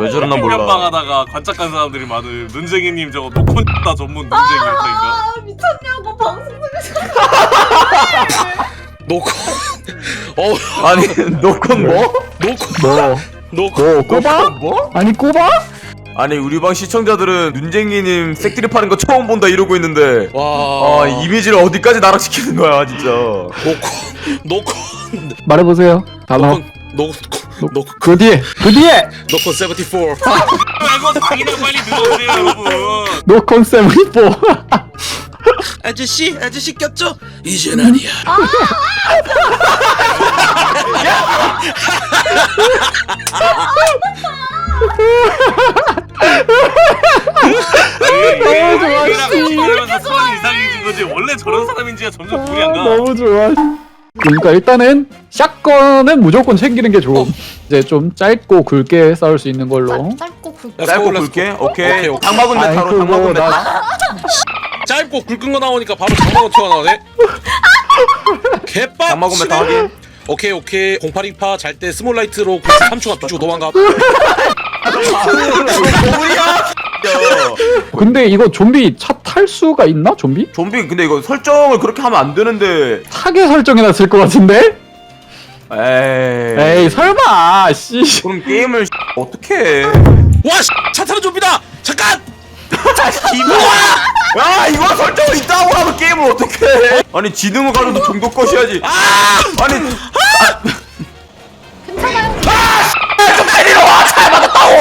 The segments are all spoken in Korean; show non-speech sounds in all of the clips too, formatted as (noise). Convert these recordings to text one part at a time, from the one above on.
왜 저러나 몰라. 편방하다가 관짝간 사람들이 많은 눈쟁이님 저거 노콘 다 전문 눈쟁이였다니까. 아 미쳤냐고 방송 중에서. 노콘 어. 아니 노콘 뭐? 노콘 뭐? 노콘 뭐 꼬바? 뭐? 아니 꼬바? 아니 우리 방 시청자들은 눈쟁이님 색드립 파는 거 처음 본다 이러고 있는데. 와. 아 이미지를 어디까지 나락시키는 거야 진짜. 노콘 노콘 말해보세요. 단어 노콘 노콘 노콘 그 뒤에 그 뒤에 노콘 74 이거 당이나 빨리 들어오세요 여러분. 노콘 세븐이포 아저씨 아저씨 꼈죠? 이젠 아니야 너무 좋아. 이상해진 거지. 원래 저런 사람인지가 점점 불이 안 가. 너무 좋아 그러니까 일단은 샷건은 무조건 챙기는 게 좋음 이제 좀 짧고 굵게 싸울 수 있는 걸로. 짧고 굵고 야, 짧고 굵게. 오케이 오케이, 오케이. 장막은 아이, 메타로 그거 장막은 나- 메타. (laughs) 짧고 굵은 거 나오니까 바로 장마건 튀어나오네. 개빡 장막은 메타 확인. 오케이 오케이. 0828 잘 때 스몰라이트로 93초가 비주고 도망가. 뭐야? 근데 이거 좀비 차탈 수가 있나 좀비? 좀비 근데 이거 설정을 그렇게 하면 안 되는데 타게 설정해놨을 것 같은데? 에이 에이 설마 씨 그럼 게임을 어떻게 와! 씨, 차 타는 좀비다! 잠깐! 야 이거 설정을 있다고 하면 게임을 어떻게 해 아니 지능을 가져도 정도 것이야지 아! 아니 괜찮아요 좀 때리러 와 잘 맞았다고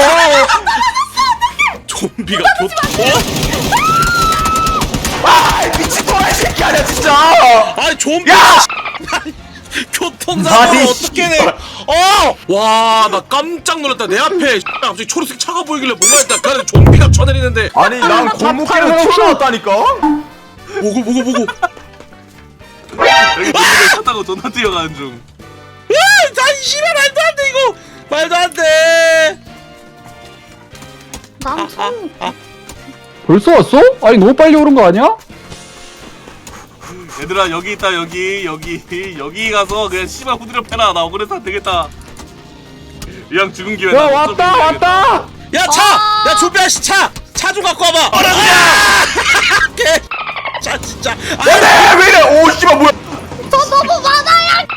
좀비가 교통 어? 아니 좀비 야! (laughs) 교통사고 아니, 어떻게 내? 어! 와, 나 깜짝 놀랐다. 내 앞에 갑자기 초록색 차가 보이길래 뭔가 했다. 그래 좀비가 쳐내리는데 아니 난 타이밍 튀어나왔다니까 보고 보고 보고. 여기 눈쟁이 차 타고 존나 뛰어가는 중. 나 씨발 말도 안 돼 이거. 말도 안 돼. 난좀 벌써 왔어? 아니 너무 빨리 오른 거 아니야? 얘들아 여기 있다 여기 여기 여기 가서 그냥 씨발 후드려 패라 나 억울해서 안 되겠다. 이왕 죽은 기회 야 왔다 왔다 야 차! 야 좀비 아저씨 차! 차 좀 갖고 와봐. 어라 (laughs) 개. 차 진짜. 아, 야, 왜 이래 오 씨발 뭐야 저 너무 많아요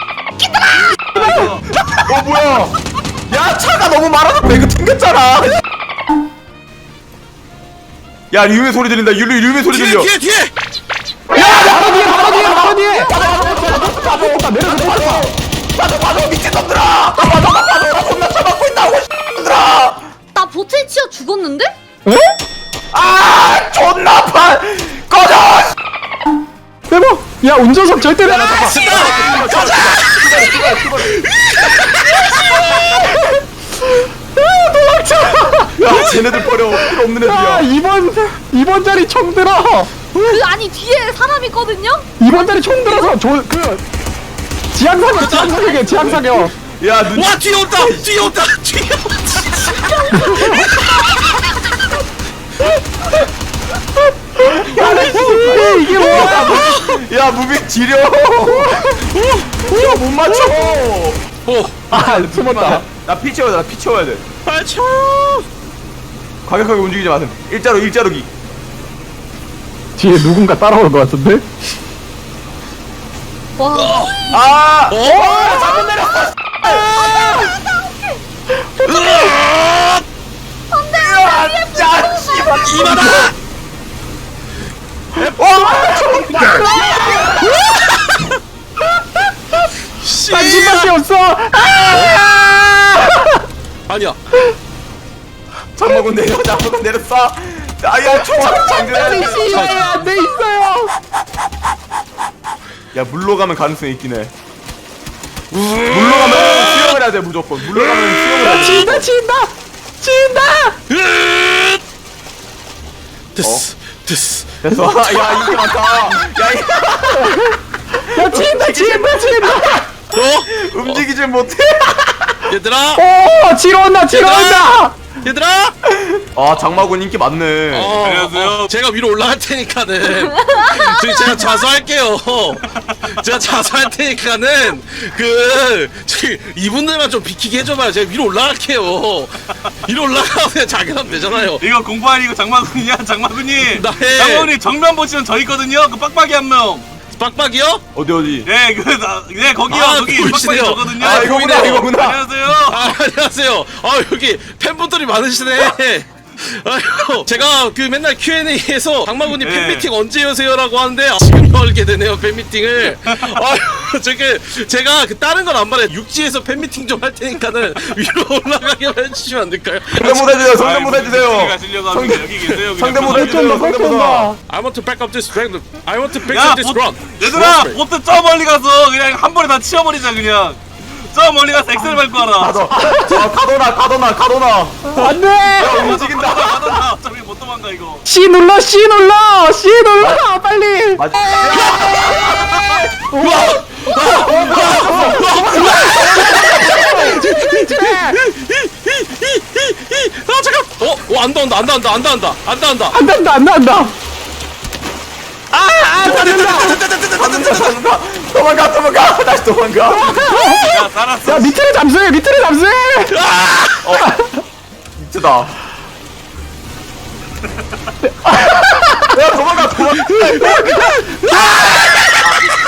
어 뭐야 야 차가 너무 많아서 배그 튕겼잖아 야 류의 소리 들린다 류, 류의 소리 뒤에 들려 뒤에 뒤에. 뒤에 빠져 내려서 빠져 빠져 빠져 미친놈들아 나 빠져 나 빠져 나 겁나 쳐맞고 있다고 씨들아 나 보트에 치여 죽었는데? 에? 아 존나 아파 꺼져 대박 야 운전석 절대 내놔 야 쟤네들 버려 필요 없는 야 애들이야 2번 2번 자리 총 들어 그 아니 뒤에 사람 있거든요? 2번 자리 총 들어서 저그 지향 사격 지향 사격이야 지향 사격 야 눈 와 뒤에 온다 뒤에 온다 뒤에 온다. 아니 이게 뭐야? 야 무빙 지려. 야못 맞춰. 오. 아 숨었다. 나피 채워야 돼 나피 채워야 돼. 발차. 과격하게 움직이지 마세요. 일자로 일자로기 뒤에 누군가 따라오는 것 같은데 와아 어? 잘못 내렸어 안돼 야 씨발 이마다. 씨. 당신밖에 없어 아니야. 장막은 내려 장막은 내렸어 아야 총알 장전해 안돼 있어요. 야 물로 가면 가능성이 있긴 해. 물로 가면 수영을 해야 돼 무조건. 물로 가면 수영을 해야 돼 친다 친다! 친다! 됐어. 됐어. 됐어? 야 이게 많다. 야 이거 야 친다 친다 친다! 어? 움직이질 못해. 얘들아. 오 치러 온다 치러 온다 얘들아 아 장마군 인기 많네 어, 안녕하세요. 어, 제가 위로 올라갈 테니까는 (laughs) 제가 자수할게요. 제가 자수할 테니까는 그 저기 이분들만 좀 비키게 해줘봐요. 제가 위로 올라갈게요. 위로 올라가면 그냥 자기하면 되잖아요. 이거 공부 아니고 장마군이야 장마군이 나의- 장마군이 정면 보시면 저 있거든요 그 빡빡이 한 명 빡빡이요? 어디 어디 예, 그, 나, 예, 거기요, 아, 거기 보이시네요. 빡빡이 저거든요. 아 이거구나. 이거구나 안녕하세요. 아, 안녕하세요. 아, 여기 팬분들이 많으시네. 아유, 제가 그 맨날 Q&A에서 장마군님 네. 팬미팅 언제 여세요라고 하는데 아, 지금 열게 되네요 팬미팅을. (laughs) 아유, 저게 제가 그 다른 건 안 말해. 육지에서 팬미팅 좀 할 테니까는 위로 (laughs) 올라가게 해주시면 안 될까요? 성대모사 해주세요 성대모사 해주세요 하면 여기 계세요. 성대모사. 해주세요 성대모사 I want to back up this ground. I want to back 야, up this 보, ground. 얘들아, 보트 저 멀리 가서 그냥 한 번에 다 치워버리자 그냥. 저 멀리 가서 엑셀 밟고 와라. 가둬 아, 가둬놔 가둬놔 가둬놔 안돼 야 움직인다 아, 가둬라. 어차피 못 도망가 이거. C 눌러 C 눌러 C 눌러 아, 빨리 맞 아, 어? 어, 안 닿는다, 안 닿는다, 안 닿는다, 안 닿는다. 안 된다 안 된다 도망가 도망가 다시 도망가. 야 밑에를 잠수해 밑에를 잠수해. 아! 미치다. 야 도망가 도망가. 아!